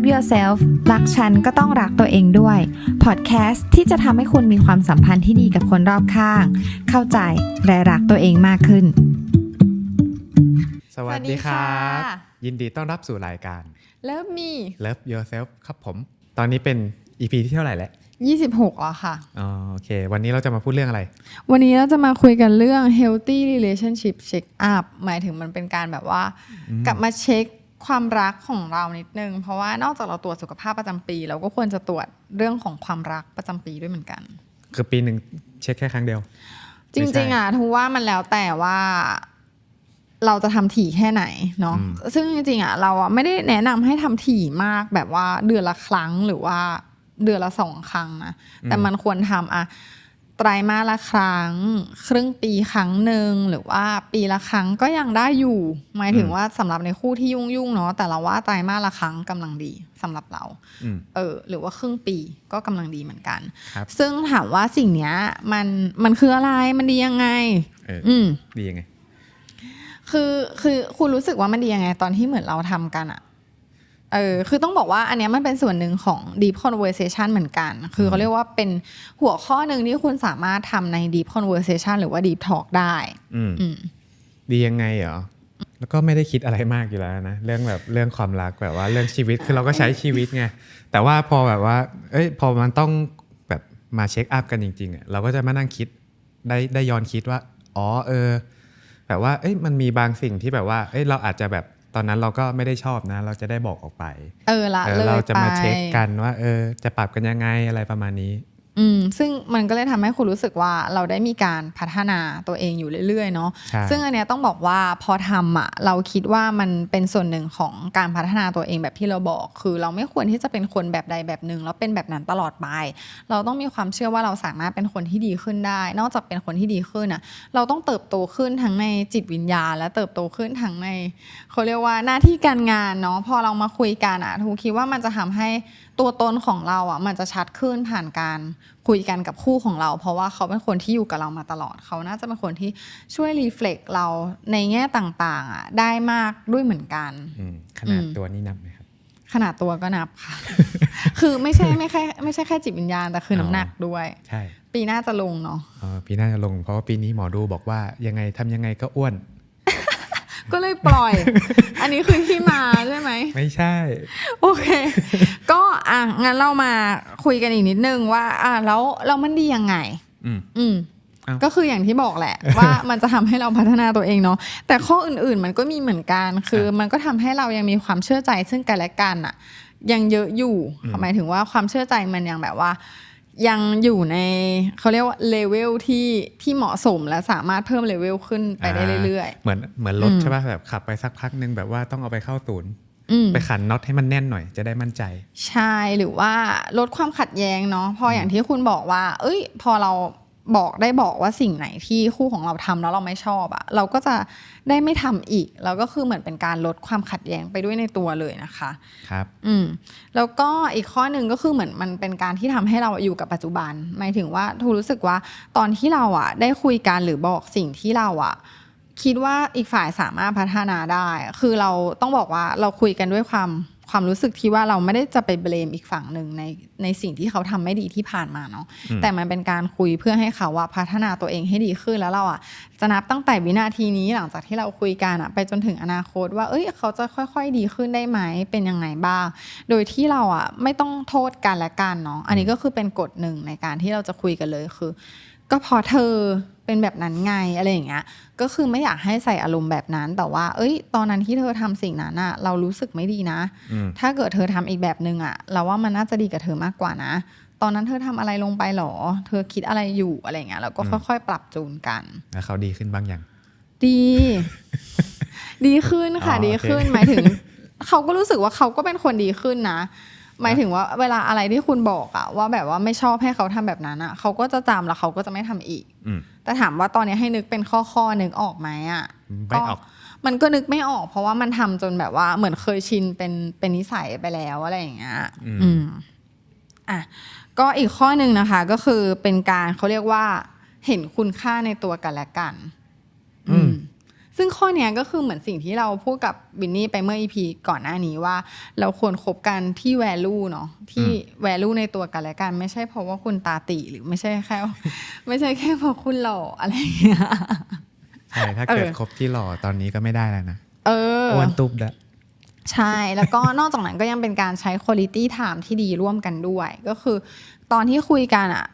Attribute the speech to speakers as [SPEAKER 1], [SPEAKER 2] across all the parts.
[SPEAKER 1] Love Yourself รักฉันก็ต้องรักตัวเองด้วย พอดแคสต์ที่จะทำให้คุณมีความสัมพันธ์ที่ดีกับคนรอบข้าง เข้าใจและรักตัวเองมากขึ้น
[SPEAKER 2] สวัสดีครับ
[SPEAKER 3] สวัสดีค่ะ
[SPEAKER 2] ยินดีต้อนรับสู่รายการ
[SPEAKER 3] เริ่มมี
[SPEAKER 2] Love Yourself ครับผม ตอนนี้เป็น EP ที่เท่าไหร่แล้ว
[SPEAKER 3] 26แล้วค่ะ
[SPEAKER 2] อ๋อโอเค วันนี้เราจะมาพูดเรื่องอะไร
[SPEAKER 3] วันนี้เราจะมาคุยกันเรื่อง healthy relationship check up หมายถึงมันเป็นการแบบว่า กลับมาเช็ค ความรักของเรานิดนึง เพราะว่านอกจากเราตรวจสุขภาพประจำปี เราก็ควรจะตรวจเรื่องของความรักประจำปีด้วยเหมือนกัน
[SPEAKER 2] คือปีหนึ่งเช็คแค่ครั้งเดียว
[SPEAKER 3] จริง ๆอะทูว่ามันแล้วแต่ว่าเราจะทำถี่แค่ไหนเนาะ
[SPEAKER 2] อืม
[SPEAKER 3] ซึ่งจริงๆอะเราอะไม่ได้แนะนำให้ทำถี่มากแบบว่าเดือนละครั้งหรือว่าเดือนละสองครั้งนะแต่มันควรทำอะ ไตรมาสละครั้ง ครึ่งปีครั้งหนึ่งหรือว่าปีละครั้งก็ยังได้อยู่ หมายถึงว่าสำหรับในคู่ที่ยุ่งๆเนาะแต่เราว่าไตรมาสละครั้งกำลังดีสำหรับเรา
[SPEAKER 2] อืม
[SPEAKER 3] เออ หรือว่าครึ่งปีก็กำลังดีเหมือนกัน
[SPEAKER 2] ครับ
[SPEAKER 3] ซึ่งถามว่าสิ่งเนี้ยมันมันคืออะไรมันดียังไง
[SPEAKER 2] เออ
[SPEAKER 3] อืม
[SPEAKER 2] ดียังไง
[SPEAKER 3] คือคือคุณรู้สึกว่ามันดียังไง ตอนที่เหมือนเราทำกันอะ เออคือต้องบอกว่าอันเนี้ยมันเป็นส่วนหนึ่งของ deep conversation เหมือนกัน คือเขาเรียกว่าเป็นหัวข้อหนึ่งที่คุณสามารถทำใน deep conversation หรือว่า deep talk ได้
[SPEAKER 2] อืม
[SPEAKER 3] อืม
[SPEAKER 2] ดียังไงเหรอ แล้วก็ไม่ได้คิดอะไรมากอยู่แล้วนะ เรื่องแบบเรื่องความรักแบบว่าเรื่องชีวิตคือเราก็ใช้ชีวิตไง แต่ว่าพอแบบว่า เอ้ยพอมันต้องแบบมาเช็คอัพกันจริงๆอะเราก็จะมานั่งคิดได้ได้ย้อนคิดว่า อ๋อเออ แบบว่า เอ้ยมันมีบางสิ่งที่แบบว่า เอ้ยเราอาจจะแบบ ตอนนั้นเราก็ไม่ได้ชอบนะ เราจะได้บอกออกไป
[SPEAKER 3] เออละ
[SPEAKER 2] เออ
[SPEAKER 3] เลย
[SPEAKER 2] เราจะมา
[SPEAKER 3] ไป
[SPEAKER 2] เช็คกันว่า เออ จะปรับกันยังไงอะไรประมาณนี้
[SPEAKER 3] อืมซึ่งมันก็เลยทำให้คุณรู้สึกว่าเราได้มีการพัฒนาตัวเองอยู่เรื่อยๆเนาะ
[SPEAKER 2] ใช่
[SPEAKER 3] ซึ่งอันเนี้ยต้องบอกว่าพอทำอะเราคิดว่ามันเป็นส่วนหนึ่งของการพัฒนาตัวเองแบบที่เราบอก คือเราไม่ควรที่จะเป็นคนแบบใดแบบหนึ่งแล้วเป็นแบบนั้นตลอดไป เราต้องมีความเชื่อว่าเราสามารถเป็นคนที่ดีขึ้นได้ นอกจากเป็นคนที่ดีขึ้นอะเราต้องเติบโตขึ้นทั้งในจิตวิญญาณ และเติบโตขึ้นทั้งในเขาเรียกว่าหน้าที่การงานเนาะพอเรามาคุยกันอะทูคิดว่ามันจะทำให้ ตัวตนของเราอะมันจะชัดขึ้นผ่านการคุยกันกับคู่ของเรา เพราะว่าเขาเป็นคนที่อยู่กับเรามาตลอด เขาน่าจะเป็นคนที่ช่วยรีเฟล็กเราในแง่ต่างๆอะได้มากด้วยเหมือนกัน
[SPEAKER 2] อืมขนาด
[SPEAKER 3] อืม
[SPEAKER 2] ตัวนี้นับไหมครับ
[SPEAKER 3] ขนาดตัวก็นับค่ะ คือไม่ใช่ไม่แค่ไม่ใช่แค่จิตวิญญาณแต่คือน้ำหนักด้วย
[SPEAKER 2] ใช่
[SPEAKER 3] ปีหน้าจะลงเนาะ
[SPEAKER 2] เออปีหน้าจะลง เพราะว่าปีนี้หมอดูบอกว่ายังไงทำยังไงก็อ้วน
[SPEAKER 3] ก็เลยปล่อย อันนี้คือที่มาใช่ไหม
[SPEAKER 2] ไม่ใช่
[SPEAKER 3] โอเค ก็อะงั้นเรามาคุยกันอีกนิดนึงว่า อะแล้วเรามันดียังไง
[SPEAKER 2] อืม
[SPEAKER 3] อืม
[SPEAKER 2] เอ้า
[SPEAKER 3] ก็คืออย่างที่บอกแหละ ว่ามันจะทำให้เราพัฒนาตัวเองเนาะแต่ข้ออื่นๆมันก็มีเหมือนกัน คือมันก็ทำให้เรายังมีความเชื่อใจซึ่งกันและกันอะยังเยอะอยู่หมายถึงว่าความเชื่อใจมันยังแบบว่า ยังอยู่ในเขาเรียกว่าเลเวลที่ที่เหมาะสมและสามารถเพิ่มเลเวลขึ้นไปได้เรื่อย
[SPEAKER 2] เหมือนเหมือนรถ
[SPEAKER 3] อืม
[SPEAKER 2] ใช่ป่ะแบบขับไปสักพักหนึ่งแบบว่าต้องเอาไปเข้าศูนย์
[SPEAKER 3] ๆอืม
[SPEAKER 2] ไปขันน็อตให้มันแน่นหน่อยจะได้มั่นใจ
[SPEAKER 3] ใช่หรือว่าลดความขัดแย้งเนาะพออย่างที่คุณบอกว่า เอ้ย พอเรา บอกได้บอกว่าสิ่งไหนที่คู่ของเราทำแล้วเราไม่ชอบอะเราก็จะได้ไม่ทำอีกแล้วก็คือเหมือนเป็นการลดความขัดแย้งไปด้วยในตัวเลยนะคะ
[SPEAKER 2] ครับ
[SPEAKER 3] อืมแล้วก็อีกข้อหนึ่งก็คือเหมือนมันเป็นการที่ทำให้เราอยู่กับปัจจุบันหมายถึงว่าทูรู้สึกว่าตอนที่เราอะได้คุยกันหรือบอกสิ่งที่เราอะคิดว่าอีกฝ่ายสามารถพัฒนาได้ คือเราต้องบอกว่าเราคุยกันด้วยความ ความรู้สึกที่ว่าเราไม่ได้จะไปเบลมอีกฝั่งหนึ่งในในสิ่งที่เขาทำไม่ดีที่ผ่านมาเนาะ
[SPEAKER 2] อืม
[SPEAKER 3] แต่มันเป็นการคุยเพื่อให้เขาว่าพัฒนาตัวเองให้ดีขึ้นแล้วเราอะจะนับตั้งแต่วินาทีนี้หลังจากที่เราคุยกันอะไปจนถึงอนาคต ว่าเอ้ยเขาจะค่อย ๆ ดีขึ้นได้ไหมเป็นยังไงบ้าง โดยที่เราอะไม่ต้องโทษกันและกันเนาะอันนี้ก็คือเป็นกฎหนึ่งในการที่เราจะคุยกันเลยคือ ก็เพอเธอเป็นแบบนั้นไงอะไรอย่างเงี้ย ก็คือไม่อยากให้ใส่อารมณ์แบบนั้น แต่ว่า เอ้ย ตอนนั้นที่เธอทำสิ่งนั้นอะเรารู้สึกไม่ดีนะ
[SPEAKER 2] อืม
[SPEAKER 3] ถ้าเกิดเธอทำอีกแบบหนึ่งอะเราว่ามันน่าจะดีกับเธอมากกว่านะ ตอนนั้นเธอทำอะไรลงไปหรอ เธอคิดอะไรอยู่อะไรอย่างเงี้ยแล้วก็ค่อย ๆ ปรับจูนกัน
[SPEAKER 2] แล้วเขาดีขึ้นบ้างยัง
[SPEAKER 3] ดี ดีขึ้นค่ะ
[SPEAKER 2] อ๋อ
[SPEAKER 3] ดีขึ้น
[SPEAKER 2] โอเค
[SPEAKER 3] หมายถึง เขาก็รู้สึกว่าเขาก็เป็นคนดีขึ้นนะ หมายถึงว่าเวลาอะไรที่คุณบอกอะว่าแบบว่าไม่ชอบให้เขาทำแบบนั้นอะเขาก็จะจำแล้วเขาก็จะไม่ทำอีก
[SPEAKER 2] อืม
[SPEAKER 3] แต่ถามว่าตอนนี้ให้นึกเป็นข้อข้อๆนึกออกไหมอะ
[SPEAKER 2] ไม่ออก
[SPEAKER 3] มันก็นึกไม่ออก เพราะว่ามันทำจนแบบว่าเหมือนเคยชินเป็นเป็นนิสัยไปแล้วอะไรอย่างเงี้ย
[SPEAKER 2] อืม
[SPEAKER 3] อืมอะก็อีกข้อหนึ่งนะคะ ก็คือเป็นการเขาเรียกว่า เห็นคุณค่าในตัวกันและกัน
[SPEAKER 2] อืม
[SPEAKER 3] ซซึ่งข้อเนี้ยก็คือเหมือนสิ่งที่เราพูดกับบินนี่ไปเมื่อ EP ก่อนหน้านี้ว่า เราควรคบกันที่ value เนาะที่ value ในตัวกันและกัน ไม่ใช่เพราะว่าคุณตาตีหรือไม่ใช่แค่ไม่ใช่แค่เพราะคุณหล่ออะไรอย่างเงี้ย
[SPEAKER 2] ใช่ถ้าเกิด
[SPEAKER 3] เออ
[SPEAKER 2] ครบที่หล่อตอนนี้ก็ไม่ได้แล้วนะ
[SPEAKER 3] เออ
[SPEAKER 2] อ้วนตุบแล้ว
[SPEAKER 3] ใช่แล้วก็นอกจากนั้นก็ยังเป็นการใช้ quality time ที่ดีร่วมกันด้วย ก็คือตอนที่คุยกันอะ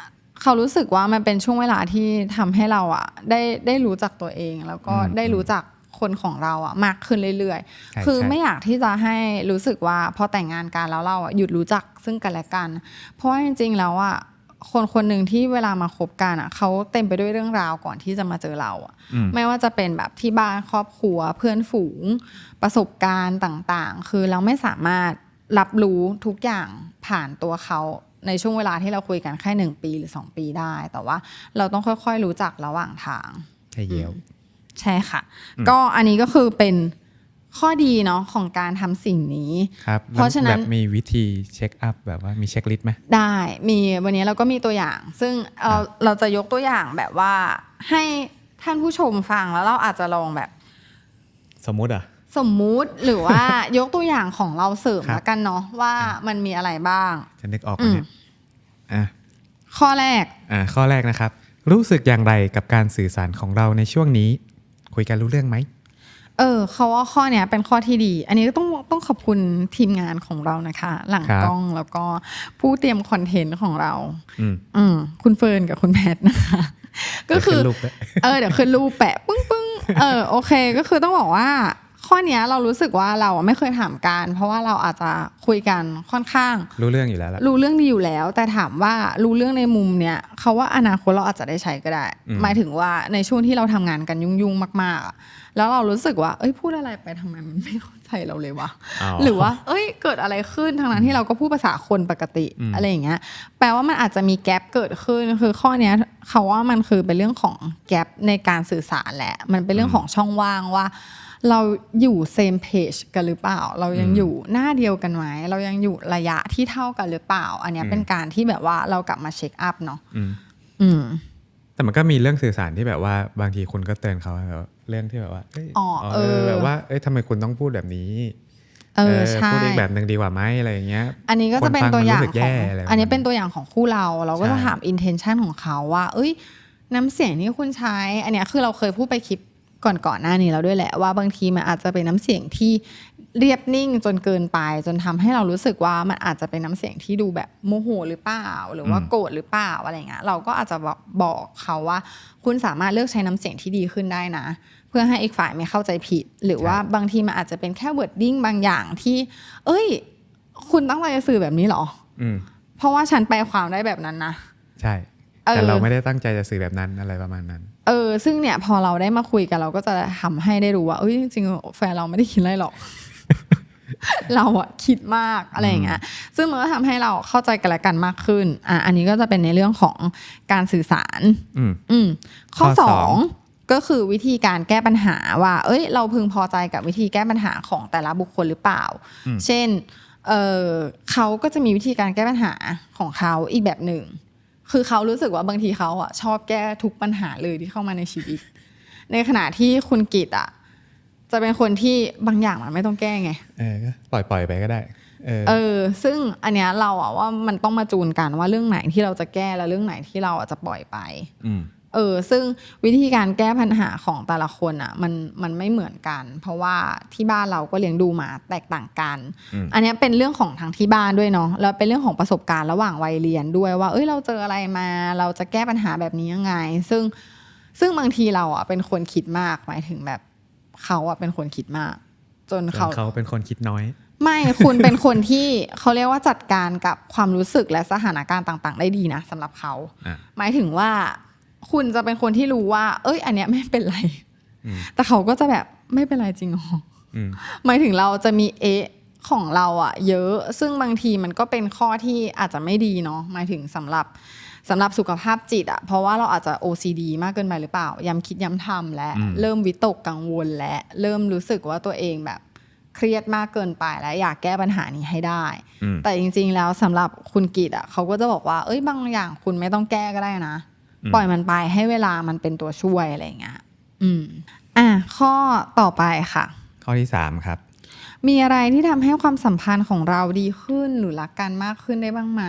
[SPEAKER 3] เขารู้สึกว่ามันเป็นช่วงเวลาที่ทำให้เราอะได้ได้รู้จักตัวเอง แล้วก็
[SPEAKER 2] อืม
[SPEAKER 3] ได้รู้จักคนของเราอะมากขึ้นเรื่อย
[SPEAKER 2] ใช่
[SPEAKER 3] ๆคือ
[SPEAKER 2] ใช่
[SPEAKER 3] ไม่อยากที่จะให้รู้สึกว่าพอแต่งงานกันแล้วเราอะหยุดรู้จักซึ่งกันและกัน เพราะว่าจริงๆแล้วอะคนคนหนึ่งที่เวลามาคบกันอะเขาเต็มไปด้วยเรื่องราวก่อนที่จะมาเจอเราอะ
[SPEAKER 2] อืม
[SPEAKER 3] ไม่ว่าจะเป็นแบบที่บ้านครอบครัวเพื่อนฝูงประสบการณ์ต่างๆ คือเราไม่สามารถรับรู้ทุกอย่างผ่านตัวเขา ในช่วงเวลาที่เราคุยกันแค่หนึ่งปีหรือสองปีได้ แต่ว่าเราต้องค่อยๆรู้จักระหว่างทาง
[SPEAKER 2] ใช่เยี่ยว
[SPEAKER 3] ใช่ค่ะ
[SPEAKER 2] อืม
[SPEAKER 3] ก็อันนี้ก็คือเป็นข้อดีเนาะของการทำสิ่งนี้
[SPEAKER 2] ครับ
[SPEAKER 3] เพราะฉะนั้น
[SPEAKER 2] แบบมีวิธีเช็คอัพแบบว่ามีเช็คลิสต์ไหม
[SPEAKER 3] ได้มีวันนี้เราก็มีตัวอย่าง ซึ่งเรา
[SPEAKER 2] ครับ
[SPEAKER 3] เราจะยกตัวอย่างแบบว่าให้ท่านผู้ชมฟังแล้วเราอาจจะลองแบบ
[SPEAKER 2] สมมุติอะ
[SPEAKER 3] สมมุติหรือว่ายกตัวอย่างของเราเสริม
[SPEAKER 2] ครับ
[SPEAKER 3] แล้วกันเนาะว่ามันมีอะไรบ้าง
[SPEAKER 2] จะนึกออกไหมเนี่ยอะ
[SPEAKER 3] ข้อแรก
[SPEAKER 2] อ่าข้อแรกนะครับ รู้สึกอย่างไรกับการสื่อสารของเราในช่วงนี้ คุยกันรู้เรื่องไหม
[SPEAKER 3] เออเขาว่าข้อเนี้ยเป็นข้อที่ดี อันนี้ก็ต้องต้องขอบคุณทีมงานของเรานะคะ หลัง
[SPEAKER 2] ครับ
[SPEAKER 3] กล้องแล้วก็ผู้เตรียมคอนเทนต์ของเรา
[SPEAKER 2] อืม
[SPEAKER 3] อืมคุณเฟิร์นกับคุณแพทนะคะ ก็คือ
[SPEAKER 2] เดี๋ยวขึ้นรูปด้วย
[SPEAKER 3] เออเดี๋ยวขึ้นรูปแปะปึ้งปึ้งเออโอเค ก็คือต้องบอกว่า ข้อเนี้ยเรารู้สึกว่าเราอะไม่เคยถามการเพราะว่าเราอาจจะคุยกันค่อนข้าง
[SPEAKER 2] รู้เรื่องอยู่แล้วล่ะ
[SPEAKER 3] รู้เรื่องดีอยู่แล้ว แต่ถามว่ารู้เรื่องในมุมเนี้ยเขาว่าอนาคตเราอาจจะได้ใช้ก็ได้
[SPEAKER 2] อืม
[SPEAKER 3] หมายถึงว่าในช่วงที่เราทำงานกันยุ่งๆมากๆอะแล้วเรารู้สึกว่า เอ้ยพูดอะไรไปทำไมมันไม่เข้าใจเราเลยวะหรือว่า เอ้ยเกิดอะไรขึ้นทางนั้นที่เราก็พูดภาษาคนปกติ
[SPEAKER 2] อืม
[SPEAKER 3] อะไรอย่างเงี้ยแปลว่ามันอาจจะมีแกลบเกิดขึ้นคือข้อเนี้ยเขาว่ามันคือเป็นเรื่องของแกลบในการสื่อสารแหละมันเป็นเรื่องของช่องว่างว่า เราอยู่ same page กันหรือเปล่า เรายังอยู่หน้าเดียวกันไหมเรายังอยู่ระยะที่เท่ากันหรือเปล่า อันเนี้ยเป็นการที่แบบว่าเรากลับมาเช็คอัพเนาะ
[SPEAKER 2] อืม
[SPEAKER 3] อืม
[SPEAKER 2] แต่มันก็มีเรื่องสื่อสารที่แบบว่าบางทีคุณก็เตือนเขาแบบว่าเรื่องที่แบบว่าเอ้ย
[SPEAKER 3] อ๋อเออ
[SPEAKER 2] แบบว่าเอ้ยทำไมคุณต้องพูดแบบนี้
[SPEAKER 3] เออใช่
[SPEAKER 2] พูดอีกแบบหนึ่งดีกว่าไหมอะไรอย่างเงี้ย
[SPEAKER 3] อันนี้ก็จะเป็น
[SPEAKER 2] คนฟัง
[SPEAKER 3] ตัวอย่าง
[SPEAKER 2] มันรู้สึก
[SPEAKER 3] ข
[SPEAKER 2] แย่
[SPEAKER 3] อง
[SPEAKER 2] อะไรประมาณ
[SPEAKER 3] อันนี้เป็นตัวอย่างของคู่เรา เราก็จะ
[SPEAKER 2] ใช่
[SPEAKER 3] ถาม intention ของเขาว่า เอ้ย น้ำเสียงที่คุณใช้ อันเนี้ยคือเราเคยพูดไปคลิป ก่อนก่อนๆหน้านี้แล้วด้วยแหละว่าบางทีมันอาจจะเป็นน้ำเสียงที่เรียบนิ่งจนเกินไป จนทำให้เรารู้สึกว่ามันอาจจะเป็นน้ำเสียงที่ดูแบบโมโหหรือเปล่า หรือว่า
[SPEAKER 2] อืม
[SPEAKER 3] โกรธหรือเปล่าอะไรเงี้ยเราก็อาจจะบอกบอกเขาว่า คุณสามารถเลือกใช้น้ำเสียงที่ดีขึ้นได้นะ เพื่อให้อีกฝ่ายไม่เข้าใจผิด หรือว่าบางทีมันอาจจะเป็นแค่ wording บางอย่างที่ เอ้ย คุณตั้งใจจะสื่อแบบนี้เหรอ
[SPEAKER 2] อืม
[SPEAKER 3] เพราะว่าฉันแปลความได้แบบนั้นนะ
[SPEAKER 2] ใช่
[SPEAKER 3] เออ
[SPEAKER 2] แต่เราไม่ได้ตั้งใจจะสื่อแบบนั้นอะไรประมาณนั้น
[SPEAKER 3] เออ ซึ่งเนี่ยพอเราได้มาคุยกันเราก็จะทำให้ได้รู้ว่าเอ้ยจริงๆแฟนเราไม่ได้คิดอะไรหรอก เราอะคิดมากอะไรอย่างเงี้ยซึ่งมันก็ทำให้เราเข้าใจกันและกันมากขึ้น อะอันนี้ก็จะเป็นในเรื่องของการสื่อสาร
[SPEAKER 2] อืม
[SPEAKER 3] อืมข้อ
[SPEAKER 2] ข้อ
[SPEAKER 3] ส
[SPEAKER 2] ส
[SPEAKER 3] อ
[SPEAKER 2] องง
[SPEAKER 3] ก็คือวิธีการแก้ปัญหาว่า เอ้ย เราพึงพอใจกับวิธีแก้ปัญหาของแต่ละบุคคลหรือเปล่า
[SPEAKER 2] อืม
[SPEAKER 3] เช่น เออเขาก็จะมีวิธีการแก้ปัญหาของเขาอีกแบบหนึ่ง คือเขารู้สึกว่าบางทีเขาอะชอบแก้ทุกปัญหาเลยที่เข้ามาในชีวิต ในขณะที่คุณกิตอะจะเป็นคนที่บางอย่างมันไม่ต้องแก้ไง
[SPEAKER 2] เออก็ปล่อยปล่อยไปก็ได้ เออ
[SPEAKER 3] เออ ซึ่งอันเนี้ยเราอะว่ามันต้องมาจูนกันว่าเรื่องไหนที่เราจะแก้และเรื่องไหนที่เราอะจะปล่อยไป
[SPEAKER 2] อืม
[SPEAKER 3] เออซึ่งวิธีการแก้ปัญหาของแต่ละคนอะมันมันไม่เหมือนกัน เพราะว่าที่บ้านเราก็เลี้ยงดูมาแตกต่างกัน
[SPEAKER 2] อืม
[SPEAKER 3] อันเนี้ยเป็นเรื่องของทางที่บ้านด้วยเนาะแล้วเป็นเรื่องของประสบการณ์ระหว่างวัยเรียนด้วยว่า เอ้ยเราเจออะไรมา เราจะแก้ปัญหาแบบนี้ยังไง ซึ่งซึ่งบางทีเราอะเป็นคนคิดมากหมายถึงแบบเขาอะเป็นคนคิดมาก จน
[SPEAKER 2] ส่ว
[SPEAKER 3] เขา
[SPEAKER 2] นเขาเป็นคนคิดน้อย
[SPEAKER 3] ไม่คุณเป็นคนที่เขาเรียกว่าจัดการกับความรู้สึกและสถานการณ์ต่าง ๆ ได้ดีนะสำหรับเขา
[SPEAKER 2] อะ
[SPEAKER 3] หมายถึงว่า คุณจะเป็นคนที่รู้ว่า เอ้ย อันเนี้ยไม่เป็นไร
[SPEAKER 2] อืม
[SPEAKER 3] แต่เขาก็จะแบบไม่เป็นไรจริงหรอ
[SPEAKER 2] อืม
[SPEAKER 3] หมายถึงเราจะมีเอะของเราอะเยอะ ซึ่งบางทีมันก็เป็นข้อที่อาจจะไม่ดีเนาะหมายถึงสำหรับสำหรับสุขภาพจิตอะเพราะว่าเราอาจจะ OCD มากเกินไปหรือเปล่า ย้ำคิดย้ำทำและ
[SPEAKER 2] อืม
[SPEAKER 3] เริ่มวิตกกังวลและ เริ่มรู้สึกว่าตัวเองแบบเครียดมากเกินไปและอยากแก้ปัญหานี้ให้ได้
[SPEAKER 2] อืม
[SPEAKER 3] แต่จริง ๆ แล้วสำหรับคุณกิตอะเขาก็จะบอกว่า เอ้ยบางอย่างคุณไม่ต้องแก้ก็ได้นะ
[SPEAKER 2] อืม
[SPEAKER 3] ปล่อยมันไปให้เวลามันเป็นตัวช่วยอะไรอย่างเงี้ยอืม อะข้อต่อไปค่ะ
[SPEAKER 2] ข้อที่สามครับ
[SPEAKER 3] มีอะไรที่ทำให้ความสัมพันธ์ของเราดีขึ้นหรือรักกันมากขึ้นได้บ้างไหม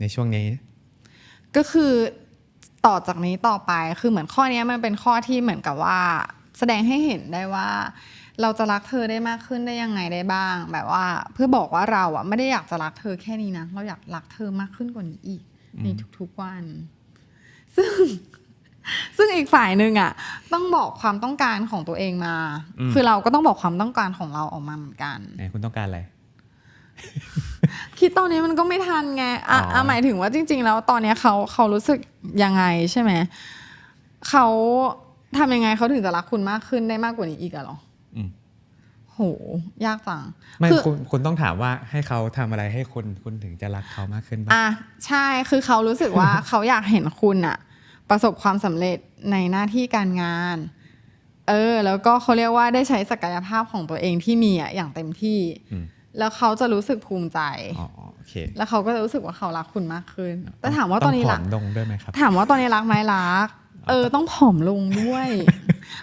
[SPEAKER 2] ในช่วงนี้
[SPEAKER 3] ก็คือต่อจากนี้ต่อไปคือเหมือนข้อเนี้ยมันเป็นข้อที่เหมือนกับว่า แสดงให้เห็นได้ว่า เราจะรักเธอได้มากขึ้นได้ยังไงได้บ้าง แบบว่า เพื่อบอกว่าเราอะไม่ได้อยากจะรักเธอแค่นี้นะเราอยากรักเธอมากขึ้นกว่านี้อีก ในทุกๆวัน ซึ่งซึ่งอีกฝ่ายหนึ่งอะ ต้องบอกความต้องการของตัวเองมา
[SPEAKER 2] อืม
[SPEAKER 3] คือเราก็ต้องบอกความต้องการของเราออกมาเหมือนกัน
[SPEAKER 2] ไหนคุณต้องการอะไร
[SPEAKER 3] คิดตอนนี้มันก็ไม่ทันไงอะ
[SPEAKER 2] อ๋ออ่
[SPEAKER 3] อะหมายถึงว่าจริง ๆ แล้วตอนเนี้ยเขาเขารู้สึกยังไงใช่ไหมเขาทำยังไงเขาถึงจะรักคุณมากขึ้นได้มากกว่านี้อีกอะเหรอ
[SPEAKER 2] อืม
[SPEAKER 3] โหยากจัง
[SPEAKER 2] ไม่
[SPEAKER 3] คือ
[SPEAKER 2] คุณคุณต้องถามว่าให้เขาทำอะไรให้คุณคุณถึงจะรักเขามากขึ้นบ้าง
[SPEAKER 3] อะใช่คือเขารู้สึกว่าเขาอยากเห็นคุณอะประสบความสำเร็จในหน้าที่การงานเออแล้วก็เขาเรียกว่าได้ใช้ศักยภาพของตัวเองที่มีอะอย่างเต็มที่
[SPEAKER 2] อืม
[SPEAKER 3] แล้วเขาจะรู้สึกภูมิใจ
[SPEAKER 2] อ๋อโอเค
[SPEAKER 3] แล้วเขาก็จะรู้สึกว่าเขารักคุณมากขึ้น แต่ถามว่าตอนนี้
[SPEAKER 2] ผอ
[SPEAKER 3] รัก
[SPEAKER 2] มลงด้วยไหมครับ
[SPEAKER 3] ถามว่าตอนนี้รักไหมรัก เออต้องผอมลงด้วย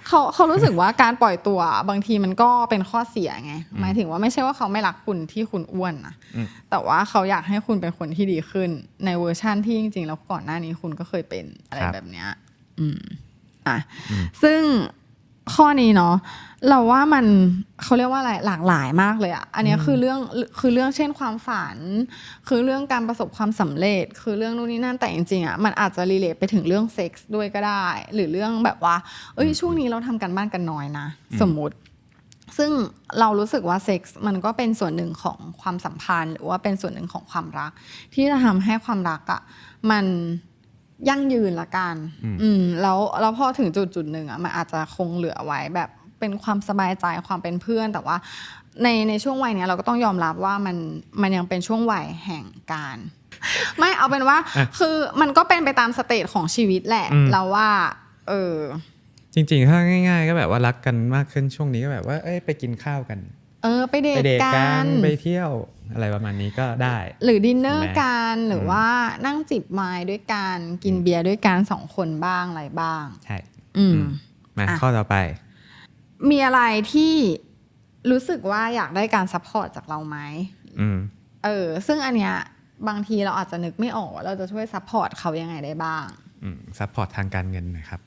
[SPEAKER 3] เขาเขารู้สึกว่าการปล่อยตัวบางทีมันก็เป็นข้อเสียไงหมายถึงว่าไม่ใช่ว่าเขาไม่รักคุณที่คุณอ้วนนะ
[SPEAKER 2] อืม
[SPEAKER 3] แต่ว่าเขาอยากให้คุณเป็นคนที่ดีขึ้น ในเวอร์ชั่นที่จริงๆแล้วก่อนหน้านี้คุณก็เคยเป็นอะไรแบบเนี้ยอืมอะซึ่ง ข้อนี้เนาะเราว่ามันเขาเรียกว่าอะไรหลากหลายมากเลยอะอันเนี้ยคือเรื่องคือเรื่องเช่นความฝัน คือเรื่องการประสบความสำเร็จ คือเรื่องนู่นนี่นั่นแต่จริงๆอะมันอาจจะรีเลทไปถึงเรื่องเซ็กส์ด้วยก็ได้ หรือเรื่องแบบว่า เอ้ยช่วงนี้เราทำกันบ้านกันน้อยนะ สมมุติ ซึ่งเรารู้สึกว่าเซ็กส์มันก็เป็นส่วนหนึ่งของความสัมพันธ์ หรือว่าเป็นส่วนหนึ่งของความรัก ที่จะทำให้ความรักอะมัน ยั่งยืนละกัน
[SPEAKER 2] อืม
[SPEAKER 3] อืมแล้วแล้วพอถึงจุดจุดหนึ่งอะมันอาจจะคงเหลือไว้แบบเป็นความสบายใจความเป็นเพื่อน แต่ว่าในในช่วงวัยเนี้ยเราก็ต้องยอมรับว่ามันมันยังเป็นช่วงวัยแห่งการ ไม่เอาเป็นว่า
[SPEAKER 2] อะ
[SPEAKER 3] คือมันก็เป็นไปตามสเตจของชีวิตแหละ
[SPEAKER 2] อืม
[SPEAKER 3] เราว่า เออ
[SPEAKER 2] จริงๆ ถ้าง่าย ๆ ก็แบบว่ารักกันมากขึ้นช่วงนี้ก็แบบว่า เอ้ยไปกินข้าวกัน
[SPEAKER 3] เออ ไปเด
[SPEAKER 2] ไป
[SPEAKER 3] ท
[SPEAKER 2] เดท
[SPEAKER 3] กั
[SPEAKER 2] กัน
[SPEAKER 3] น
[SPEAKER 2] ไปเที่ยว อะไรประมาณนี้ก็ได้
[SPEAKER 3] หรือดินเนอร์
[SPEAKER 2] ใช่ไหม
[SPEAKER 3] กันหรือว่านั่งจิบไวน์ด้วยกันกินเบียร์ด้วยกันสองคนบ้างอะไรบ้าง
[SPEAKER 2] ใช่
[SPEAKER 3] อืม
[SPEAKER 2] อืมมา
[SPEAKER 3] อะ
[SPEAKER 2] ข้อต่อไป
[SPEAKER 3] มีอะไรที่รู้สึกว่าอยากได้การซัพพอร์ตจากเราไหม
[SPEAKER 2] อืม
[SPEAKER 3] เออ ซึ่งอันเนี้ยบางทีเราอาจจะนึกไม่ออกว่าเราจะช่วยซัพพอร์ตเขายังไงได้บ้าง
[SPEAKER 2] อืมซัพพอร์ตทางการเงินนะครับ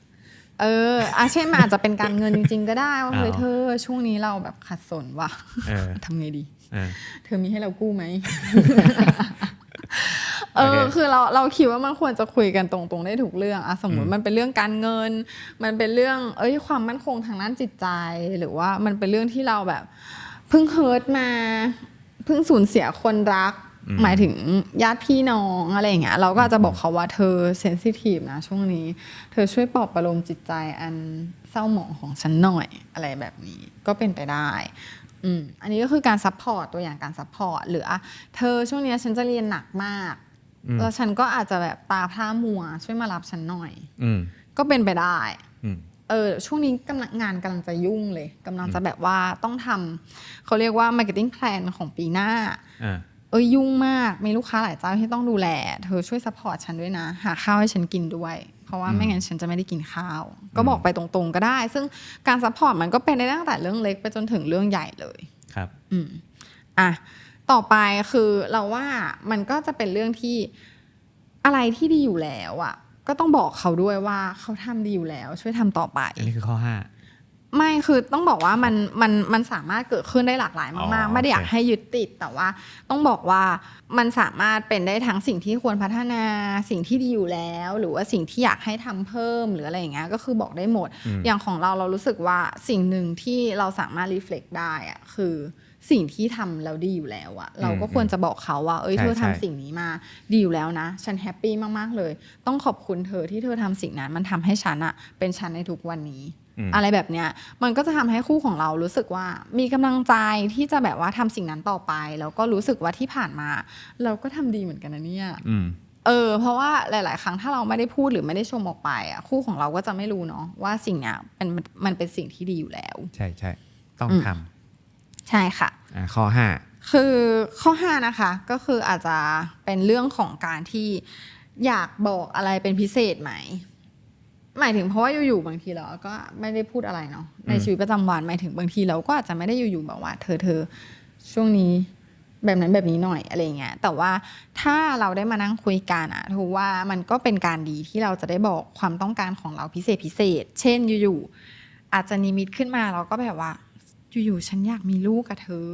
[SPEAKER 3] เอออาเช่นมันอาจจะเป็นการเงินจริง ๆ ก็ได้ว่าเฮ้ย
[SPEAKER 2] อ๋อ
[SPEAKER 3] เธอช่วงนี้เราแบบขัดสนว่ะ
[SPEAKER 2] เออ
[SPEAKER 3] ทำไงดี
[SPEAKER 2] อ่า
[SPEAKER 3] เธอมีให้เรากู้ไหมเอ
[SPEAKER 2] โอ
[SPEAKER 3] อ
[SPEAKER 2] เค
[SPEAKER 3] คือเราเราคิดว่ามันควรจะคุยกันตรงๆได้ถูกเรื่องอะสมมติ
[SPEAKER 2] อืม
[SPEAKER 3] มันเป็นเรื่องการเงิน มันเป็นเรื่อง เอ้ยความมั่นคงทางด้านจิตใจ หรือว่ามันเป็นเรื่องที่เราแบบเพิ่งเฮิร์ตมาเพิ่งสูญเสียคนรัก หมายถึงญาติพี่น้องอะไรอย่างเงี้ยเราก็อาจจะบอกเขาว่าเธอเซนซิทีฟนะช่วงนี้ เธอช่วยปลอบประโลมจิตใจอันเศร้าหมองของฉันหน่อยอะไรแบบนี้ก็เป็นไปได้ อืมอันนี้ก็คือการซัพพอร์ตตัวอย่างการซัพพอร์ตหรืออะเธอช่วงเนี้ยฉันจะเรียนหนักมาก
[SPEAKER 2] อืม
[SPEAKER 3] แล้วฉันก็อาจจะแบบตาพร่ามัว ช่วยมารับฉันหน่อย
[SPEAKER 2] อืม
[SPEAKER 3] ก็เป็นไปได้
[SPEAKER 2] อืม
[SPEAKER 3] เออช่วงนี้กำลังงานกำลังจะยุ่งเลยกำลังจะแบบว่าต้องทำเขาเรียกว่า marketing plan ของปีหน้า
[SPEAKER 2] อ่า
[SPEAKER 3] เอ้ยยุ่งมากมีลูกค้าหลายเจ้าที่ต้องดูแล เธอช่วยซัพพอร์ตฉันด้วยนะ หาข้าวให้ฉันกินด้วยเพ ราะว่า
[SPEAKER 2] อืม
[SPEAKER 3] ไม่งั้นฉันจะไม่ได้กินข้าว ก็บอกไปตรงๆก็ได้ ซึ่งการซัพพอร์ตมันก็เป็นได้ตั้งแต่เรื่องเล็กไปจนถึงเรื่องใหญ่เลย
[SPEAKER 2] ครับ
[SPEAKER 3] อืมอะต่อไปคือเราว่ามันก็จะเป็นเรื่องที่อะไรที่ดีอยู่แล้วอะ ก็ต้องบอกเขาด้วยว่าเขาทำดีอยู่แล้ว ช่วยทำต่อไป
[SPEAKER 2] อันนี้คือข้อห้า
[SPEAKER 3] ไม่คือต้องบอกว่ามันมันมันสามารถเกิดขึ้นได้หลากหลาย
[SPEAKER 2] อ๋
[SPEAKER 3] มาก
[SPEAKER 2] อ
[SPEAKER 3] ๆไม่ได้อยาก
[SPEAKER 2] โอเค
[SPEAKER 3] ให้ยึดติดแต่ว่า ต้องบอกว่ามันสามารถเป็นได้ทั้งสิ่งที่ควรพัฒนาสิ่งที่ดีอยู่แล้ว หรือว่าสิ่งที่อยากให้ทำเพิ่มหรืออะไรอย่างเงี้ยก็คือบอกได้หมด
[SPEAKER 2] อืม
[SPEAKER 3] อย่างของเราเรารู้สึกว่าสิ่งหนึ่งที่เราสามารถรีเฟล็กได้อะคือสิ่งที่ทำแล้วดีอยู่แล้วอะเราก็ควรจะบอกเขาว่า เอ้ย
[SPEAKER 2] ใช่
[SPEAKER 3] เธอทำ
[SPEAKER 2] ใช่
[SPEAKER 3] สิ่งนี้มาดีอยู่แล้วนะ ฉันแฮปปี้มากๆเลย ต้องขอบคุณเธอที่เธอทำสิ่งนั้น มันทำให้ฉันอะเป็นฉันในทุกวันนี้
[SPEAKER 2] อืม
[SPEAKER 3] อะไรแบบเนี้ยมันก็จะทำให้คู่ของเรารู้สึกว่ามีกำลังใจที่จะแบบว่าทำสิ่งนั้นต่อไป แล้วก็รู้สึกว่าที่ผ่านมา เราก็ทำดีเหมือนกันนะเนี่ย
[SPEAKER 2] อืม
[SPEAKER 3] เออเพราะว่าหลาย ๆ ครั้งถ้าเราไม่ได้พูดหรือไม่ได้ชมออกไปอะคู่ของเราก็จะไม่รู้เนาะว่าสิ่งเนี้ยเป็นมันเป็นสิ่งที่ดีอยู่แล้ว
[SPEAKER 2] ใช่ใช่ต้อง
[SPEAKER 3] อืม
[SPEAKER 2] ท
[SPEAKER 3] ใช่ค่ะำ
[SPEAKER 2] อ่าข้อห้า
[SPEAKER 3] คือข้อ5นะคะ ก็คืออาจจะเป็นเรื่องของการที่อยากบอกอะไรเป็นพิเศษไหม หมายถึงเพราะว่าอยู่ๆบางทีเราก็ไม่ได้พูดอะไรเนาะในชีวิตประจำวันหมายถึงบางทีเราก็อาจจะไม่ได้อยู่ๆแบบว่า เธอเธอช่วงนี้แบบนั้นแบบนี้หน่อยอะไรเงี้ยแต่ว่าถ้าเราได้มานั่งคุยกันอะถือว่ามันก็เป็นการดีที่เราจะได้บอกความต้องการของเราพิเศษพิเศษ เช่นอยู่ๆอาจจะนิมิตขึ้นมาเราก็แบบว่า อยู่ๆฉันอยากมีลูกกับเธอ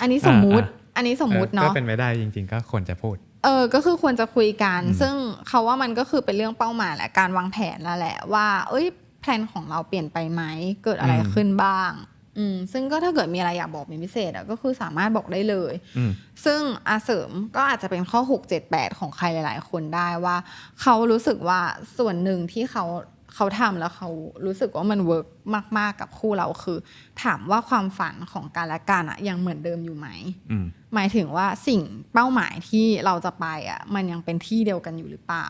[SPEAKER 3] อันนี้สมมุติ อันนี้สมมุติ
[SPEAKER 2] ออ
[SPEAKER 3] เนาะ
[SPEAKER 2] ก็เป็นไปได้จริง ๆ ก็ควรจะพูด
[SPEAKER 3] เออก็คือควรจะคุยกัน
[SPEAKER 2] อืม
[SPEAKER 3] ซึ่งเขาว่ามันก็คือเป็นเรื่องเป้าหมายและการวางแผนแล้วแหละว่า เอ้ยแพลนของเราเปลี่ยนไปไหมเกิดอะไรขึ้นบ้างอืมซึ่งก็ถ้าเกิดมีอะไรอยากบอกเป็นพิเศษอะก็คือสามารถบอกได้เลย
[SPEAKER 2] อืม
[SPEAKER 3] ซึ่งอาเสริมก็อาจจะเป็นข้อ 6 7 8 ของใครหลาย ๆ คนได้ว่า เขารู้สึกว่าส่วนหนึ่งที่เขา เขาทำแล้วเขารู้สึกว่ามันเวิร์กมาก ๆ กับคู่เราคือ ถามว่าความฝันของกันและกันอะยังเหมือนเดิมอยู่ไหม
[SPEAKER 2] อืม
[SPEAKER 3] หมายถึงว่าสิ่งเป้าหมายที่เราจะไปอะมันยังเป็นที่เดียวกันอยู่หรือเปล่า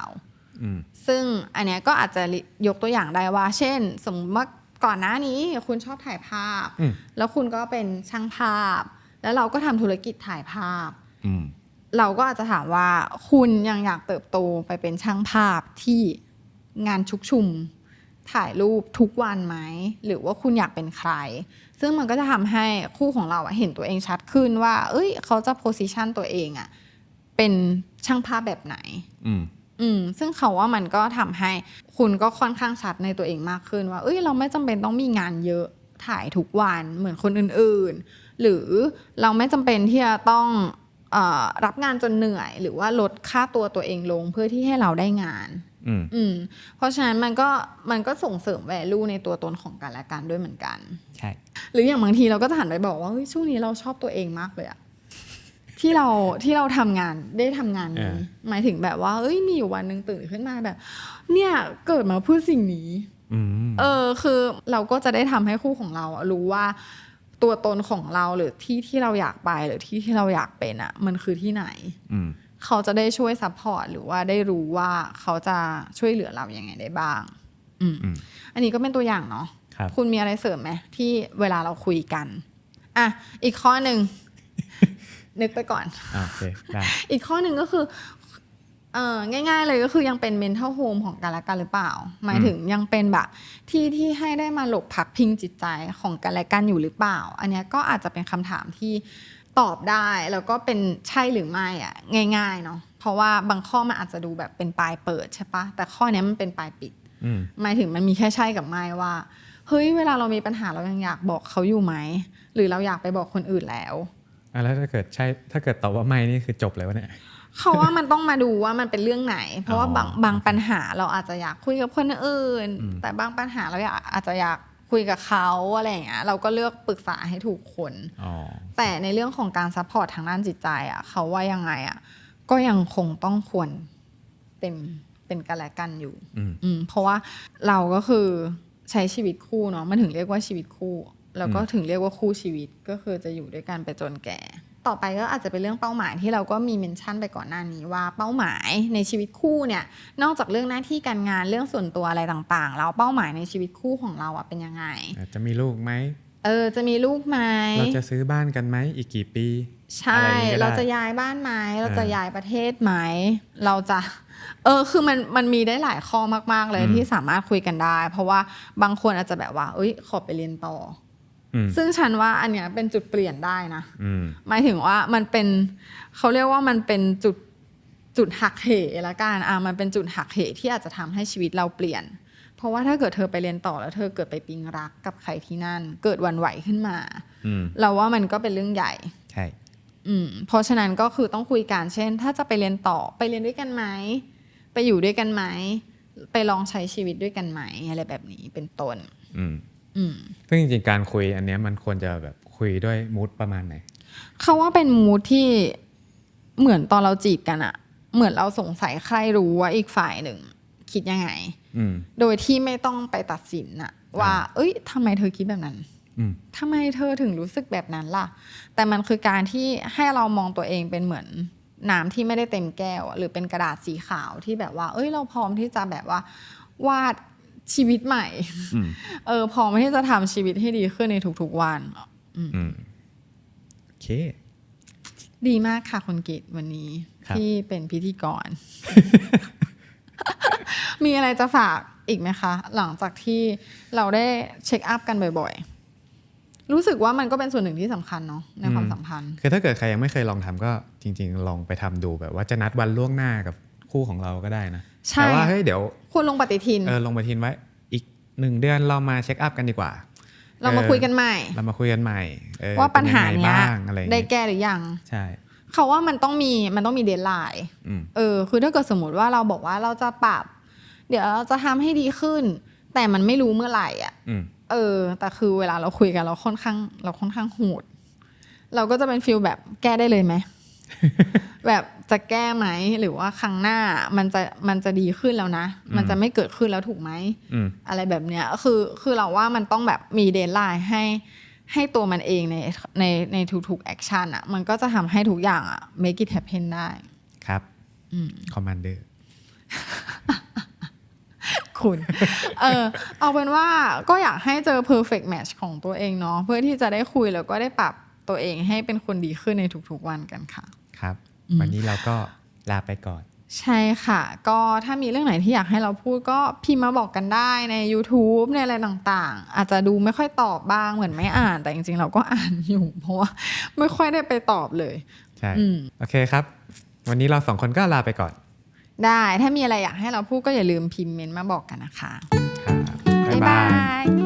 [SPEAKER 2] อืม
[SPEAKER 3] ซึ่งอันเนี้ยก็อาจจะยกตัวอย่างได้ว่า เช่น สมมติว่าก่อนหน้านี้คุณชอบถ่ายภาพ
[SPEAKER 2] อืม
[SPEAKER 3] แล้วคุณก็เป็นช่างภาพ แล้วเราก็ทำธุรกิจถ่ายภาพ
[SPEAKER 2] อืม
[SPEAKER 3] เราก็อาจจะถามว่าคุณยังอยากเติบโตไปเป็นช่างภาพที่ งานชุกชุม ถ่ายรูปทุกวันไหมหรือว่าคุณอยากเป็นใคร ซึ่งมันก็จะทำให้คู่ของเราอะเห็นตัวเองชัดขึ้นว่า เอ้ย เขาจะโพสิชันตัวเองอะเป็นช่างภาพแบบไหน
[SPEAKER 2] อืม
[SPEAKER 3] อืมซึ่งเขาว่ามันก็ทำให้คุณก็ค่อนข้างชัดในตัวเองมากขึ้น ว่า เอ้ย เราไม่จำเป็นต้องมีงานเยอะถ่ายทุกวันเหมือนคนอื่นๆ หรือเราไม่จำเป็นที่จะต้องเออรับงานจนเหนื่อย หรือว่าลดค่าตัวตัวเองลงเพื่อที่ให้เราได้งาน
[SPEAKER 2] อืม
[SPEAKER 3] อืมเพราะฉะนั้นมันก็มันก็ส่งเสริมแวลูในตัวตนของกันและกันด้วยเหมือนกัน
[SPEAKER 2] ใช่
[SPEAKER 3] หรืออย่างบางทีเราก็จะหันไปบอกว่าเฮ้ยช่วงนี้เราชอบตัวเองมากเลยอะที่เราที่เราทำงานได้ทำงานนี้
[SPEAKER 2] เออ
[SPEAKER 3] หมายถึงแบบว่าเอ้ยมีอยู่วันหนึ่งตื่นขึ้นมาแบบ เนี่ยเกิดมาเพื่อสิ่งนี้
[SPEAKER 2] อืม
[SPEAKER 3] เออคือเราก็จะได้ทำให้คู่ของเราอะรู้ว่าตัวตนของเราหรือที่ที่เราอยากไปหรือที่ที่เราอยากเป็นอะมันคือที่ไหน
[SPEAKER 2] อืม
[SPEAKER 3] เขาจะได้ช่วยซัพพอร์ตหรือว่าได้รู้ว่าเขาจะช่วยเหลือเรายังไงได้บ้างอืม
[SPEAKER 2] อืม
[SPEAKER 3] อันนี้ก็เป็นตัวอย่างเนาะ
[SPEAKER 2] ครับ
[SPEAKER 3] คุณมีอะไรเสริมไหมที่เวลาเราคุยกันอะอีกข้อหนึ่งนึกไปก่อน
[SPEAKER 2] อ่าโอเคได้
[SPEAKER 3] อีกข้อหนึ่งก็คือเออง่าย ๆ เลยก็คือยังเป็น mental home ของกันและกันหรือเปล่า หมายถึงยังเป็นแบบที่ที่ให้ได้มาหลบพักพิงจิตใจของกันและกันอยู่หรือเปล่า อันเนี้ยก็อาจจะเป็นคำถามที่ ตอบได้แล้วก็เป็นใช่หรือไม่อะง่ายๆเนาะเพราะว่าบางข้อมันอาจจะดูแบบเป็นปลายเปิดใช่ปะแต่ข้อเนี้ยมันเป็นปลายปิด
[SPEAKER 2] อืม
[SPEAKER 3] หมายถึงมันมีแค่ใช่กับไม่ว่าเฮ้ยเวลาเรามีปัญหาเรายังอยากบอกเขาอยู่ไหม หรือเราอยากไปบอกคนอื่นแล้ว
[SPEAKER 2] อะแล้วถ้าเกิดใช่ถ้าเกิดตอบว่าไม่นี่คือจบเลยวะเนี่ย
[SPEAKER 3] เขาว่ามันต้องมาดูว่ามันเป็นเรื่องไหน เพราะว่าบาง
[SPEAKER 2] อ๋อ
[SPEAKER 3] บางปัญหาเราอาจจะอยากคุยกับคนอื่น
[SPEAKER 2] อืม
[SPEAKER 3] แต่บางปัญหาเราอยากอาจจะอยาก คุยกับเขาอะไรอย่างเงี้ยเราก็เลือกปรึกษาให้ถูกคน
[SPEAKER 2] อ๋อ
[SPEAKER 3] แต่ในเรื่องของการซัพพอร์ตทางด้านจิตใจอะเขาว่ายังไงอะก็ยังคงต้องควรเป็นเป็นกันและกันอยู่
[SPEAKER 2] อืม
[SPEAKER 3] อืมเพราะว่าเราก็คือใช้ชีวิตคู่เนาะมันถึงเรียกว่าชีวิตคู่ แล้วก็
[SPEAKER 2] อืม
[SPEAKER 3] ถึงเรียกว่าคู่ชีวิตก็คือจะอยู่ด้วยกันไปจนแก่ ต่อไปก็อาจจะเป็นเรื่องเป้าหมายที่เราก็มีเมนชั่นไปก่อนหน้านี้ว่าเป้าหมายในชีวิตคู่เนี่ยนอกจากเรื่องหน้าที่การงานเรื่องส่วนตัวอะไรต่างๆแล้วเป้าหมายในชีวิตคู่ของเราอะเป็นยังไง
[SPEAKER 2] อาจจะมีลูกไหม
[SPEAKER 3] เออจะมีลูกไหม
[SPEAKER 2] เราจะซื้อบ้านกันไหมอีกกี่ปี
[SPEAKER 3] ใช่
[SPEAKER 2] อะไรอย่างงี้ก็ได้
[SPEAKER 3] เราจะย้ายบ้านไหมเราจะ
[SPEAKER 2] เออ
[SPEAKER 3] ย้ายประเทศไหมเราจะเออคือมันมันมีได้หลายข้อมาก ๆ เลย
[SPEAKER 2] อืม
[SPEAKER 3] ที่สามารถคุยกันได้ เพราะว่าบางคนอาจจะแบบว่า เอ้ยขอไปเรียนต่อ
[SPEAKER 2] อืม
[SPEAKER 3] ซึ่งฉันว่าอันเนี้ยเป็นจุดเปลี่ยนได้นะ
[SPEAKER 2] อืม
[SPEAKER 3] หมายถึงว่ามันเป็นเขาเรียกว่ามันเป็นจุดจุดหักเหละกันอะมันเป็นจุดหักเหที่อาจจะทำให้ชีวิตเราเปลี่ยน เพราะว่าถ้าเกิดเธอไปเรียนต่อแล้วเธอเกิดไปปิ๊งรักกับใครที่นั่น เกิดหวันไหวขึ้นมา
[SPEAKER 2] อืม
[SPEAKER 3] เราว่ามันก็เป็นเรื่องใหญ่
[SPEAKER 2] ใช่
[SPEAKER 3] อืมเพราะฉะนั้นก็คือต้องคุยกันเช่น ถ้าจะไปเรียนต่อไปเรียนด้วยกันไหมไปอยู่ด้วยกันไหมไปลองใช้ชีวิตด้วยกันไหมอะไรแบบนี้เป็นต้น
[SPEAKER 2] อืม
[SPEAKER 3] อืม
[SPEAKER 2] ซึ่งจริงๆการคุยอันเนี้ยมันควรจะแบบคุยด้วยมูดประมาณไหน
[SPEAKER 3] เขาว่าเป็นมูทที่เหมือนตอนเราจีบกันอะเหมือนเราสงสัยใครรู้ว่าอีกฝ่ายหนึ่งคิดยังไง
[SPEAKER 2] อืม
[SPEAKER 3] โดยที่ไม่ต้องไปตัดสินอะว่า
[SPEAKER 2] อ่า
[SPEAKER 3] เอ้ยทำไมเธอคิดแบบนั้น
[SPEAKER 2] อืม
[SPEAKER 3] ทำไมเธอถึงรู้สึกแบบนั้นล่ะ แต่มันคือการที่ให้เรามองตัวเองเป็นเหมือนน้ำที่ไม่ได้เต็มแก้วอะหรือเป็นกระดาษสีขาวที่แบบว่า เอ้ย เราพร้อมที่จะแบบว่าวาด ชีวิตใหม่
[SPEAKER 2] อืม
[SPEAKER 3] เออพร้อมที่จะทำชีวิตให้ดีขึ้นในทุกๆวัน
[SPEAKER 2] อืมโอเค
[SPEAKER 3] ดีมากค่ะคุณกิตวันนี้
[SPEAKER 2] ครับ
[SPEAKER 3] ที่เป็นพิธีกร มีอะไรจะฝากอีกไหมคะ หลังจากที่เราได้เช็คอัพกันบ่อยๆ รู้สึกว่ามันก็เป็นส่วนหนึ่งที่สำคัญเนาะในความ
[SPEAKER 2] อืม
[SPEAKER 3] สัมพันธ์
[SPEAKER 2] คือถ้าเกิดใครยังไม่เคยลองทำก็จริง ๆ ลองไปทำดูแบบว่าจะนัดวันล่วงหน้ากับคู่ของเราก็ได้นะ
[SPEAKER 3] ใช่
[SPEAKER 2] แต่ว่าเฮ้ยเดี๋ยว
[SPEAKER 3] คุณลงปฏิทิน
[SPEAKER 2] เออลงไปทินไว้อีกหนึ่งเดือนเรามาเช็คอัพกันดีกว่า
[SPEAKER 3] เรามาคุยกันใหม่
[SPEAKER 2] เรามาคุยกันใหม่เออ
[SPEAKER 3] ว่าปัญหา
[SPEAKER 2] ป็นยังไง
[SPEAKER 3] เนี้ย
[SPEAKER 2] บ้างอะไรอย่าง
[SPEAKER 3] ได้
[SPEAKER 2] เงี้ย
[SPEAKER 3] แก้หรือยัง
[SPEAKER 2] ใช่
[SPEAKER 3] เขาว่ามันต้องมีมันต้องมีเดทไลน์
[SPEAKER 2] อืม
[SPEAKER 3] เออ คือถ้าเกิดสมมติว่าเราบอกว่าเราจะปรับ เดี๋ยวเราจะทำให้ดีขึ้น แต่มันไม่รู้เมื่อไหร่อะ
[SPEAKER 2] อืม
[SPEAKER 3] เออ แต่คือเวลาเราคุยกันเราค่อนข้าง เราค่อนข้างโหดเราก็จะเป็นฟิลแบบแก้ได้เลยไหม แบบจะแก้ไหมหรือว่าครั้งหน้ามันจะมันจะดีขึ้นแล้วนะ มันจะไม่เกิดขึ้นแล้วถูกไหม
[SPEAKER 2] อืม
[SPEAKER 3] อะไรแบบเนี้ยคือคือเราว่ามันต้องแบบมีเดนไลน์ให้ให้ตัวมันเองในในในทุกๆแอคชั่นอะมันก็จะทำให้ทุกอย่างอะ make it happen ได้
[SPEAKER 2] ครับ
[SPEAKER 3] อืม
[SPEAKER 2] คอมมานเดอร์
[SPEAKER 3] คุณ เออ เอาเป็นว่าก็อยากให้เจอ perfect match ของตัวเองเนาะเพื่อที่จะได้คุยแล้วก็ได้ปรับ ตัวเองให้เป็นคนดีขึ้นในทุกๆวันกันค่ะ
[SPEAKER 2] ครับ
[SPEAKER 3] อืม
[SPEAKER 2] วันนี้เราก็ลาไปก่อน
[SPEAKER 3] ใช่ค่ะ ก็ถ้ามีเรื่องไหนที่อยากให้เราพูดก็พิมพ์มาบอกกันได้ใน YouTube ในอะไรต่างๆ อาจจะดูไม่ค่อยตอบบ้างเหมือนไม่อ่าน แต่จริงๆ เราก็อ่านอยู่ เพราะว่าไม่ค่อยได้ไปตอบเลย
[SPEAKER 2] ใช่
[SPEAKER 3] อืม
[SPEAKER 2] โอเคครับ วันนี้เราสองคนก็ลาไปก่อน
[SPEAKER 3] ได้ถ้ามีอะไรอยากให้เราพูดก็อย่าลืมพิมพ์เมนต์มาบอกกันนะคะ
[SPEAKER 2] ครับ บ๊ายบาย
[SPEAKER 3] ย